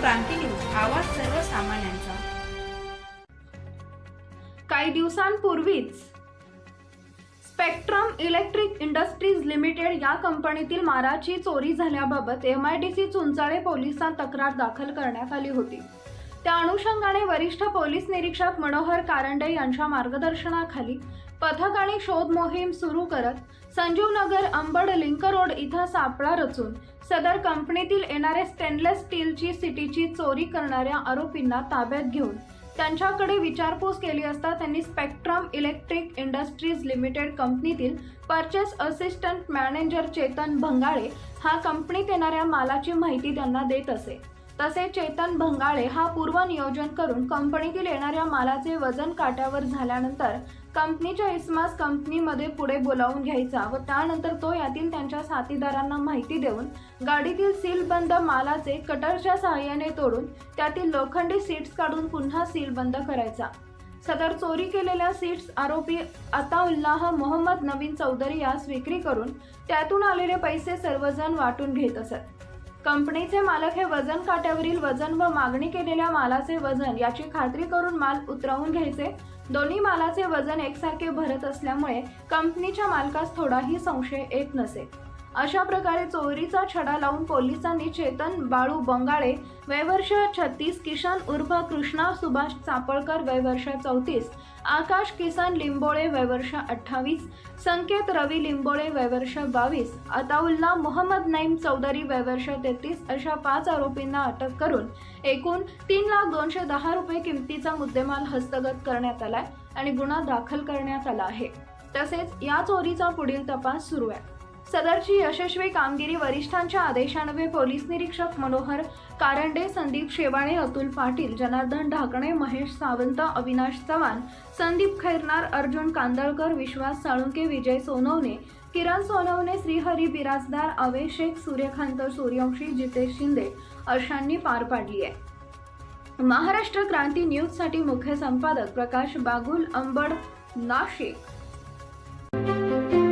क्रांती news आवाज सर्वसामान्यांचा. काही दिवसांपूर्वीच स्पेक्ट्रम इलेक्ट्रिक इंडस्ट्रीज लिमिटेड या कंपनीतील माराची चोरी झाल्याबाबत M I D C Chunchale पोलिसांत तक्रार दाखल करण्यात आली होती. त्या अनुषंगाने वरिष्ठ पोलीस निरीक्षक मनोहर कारंडे यांच्या मार्गदर्शनाखाली पथक आणि शोध मोहीम सुरू करत संजीव नगर अंबड लिंक रोड इथं सापळा रचून सदर कंपनीतील येणाऱ्या स्टेनलेस स्टीलची सिटीची चोरी करणाऱ्या आरोपींना ताब्यात घेऊन त्यांच्याकडे विचारपूस केली असता त्यांनी स्पेक्ट्रम इलेक्ट्रिक इंडस्ट्रीज लिमिटेड कंपनीतील purchase assistant manager Chetan Bhangale हा कंपनीत येणाऱ्या मालाची माहिती त्यांना देत असे. तसेच चेतन भंगाळे हा पूर्व नियोजन करून कंपनीतील येणाऱ्या मालाचे वजन काट्यावर झाल्यानंतर कंपनीच्या इस्मास कंपनीमध्ये पुढे बोलावून घ्यायचा व त्यानंतर तो यातील त्यांच्या साथीदारांना माहिती देऊन गाडीतील सीलबंद मालाचे कटरच्या सहाय्याने तोडून त्यातील लोखंडी सीट्स काढून पुन्हा सील बंद करायचा. सदर चोरी केलेल्या सीट्स आरोपी अताउल्लाह मोहम्मद नवीन चौधरी यास विक्री करून त्यातून आलेले पैसे सर्वजण वाटून घेत असत. कंपनीचे मालक हे वजन काट्यावरील वजन व मागणी केलेल्या मालाचे वजन याची खात्री करून माल उतरवून घ्यायचे दोन्ही मालाचे वजन एकसारखे भरत असल्यामुळे कंपनीच्या मालकास थोडाही संशय येत नसे. अशा प्रकारे चोरीचा छडा लावून पोलिसांनी चेतन बाळू बंगाळे वयवर्ष छत्तीस किशन उर्फ कृष्णा सुभाष चापळकर वयवर्ष चौतीस आकाश किसन लिंबोळे वयवर्ष अठ्ठावीस संकेत रवी लिंबोळे वयवर्ष बावीस अताउल्ला मोहम्मद नईम चौधरी वयवर्ष तेहतीस अशा पाच आरोपींना अटक करून एकूण तीन लाख दोनशे दहा रुपये किमतीचा मुद्देमाल हस्तगत करण्यात आलाय आणि गुन्हा दाखल करण्यात आला आहे. तसेच या चोरीचा पुढील तपास सुरू आहे. सदरची यशस्वी कामगिरी वरिष्ठांच्या आदेशान्वये पोलीस निरीक्षक मनोहर कारंडे संदीप शेवाणे अतुल पाटील जनार्दन ढाकणे महेश सावंत अविनाश चव्हाण संदीप खैरनार अर्जुन कांदळकर विश्वास साळुंके विजय सोनवणे किरण सोनवणे श्रीहरी बिराजदार अवे शेख सूर्यकांत सूर्यवंशी जितेश शिंदे अशांनी पार पाडली आहे. महाराष्ट्र क्रांती न्यूजसाठी मुख्य संपादक प्रकाश बागुल अंबड नाशिक.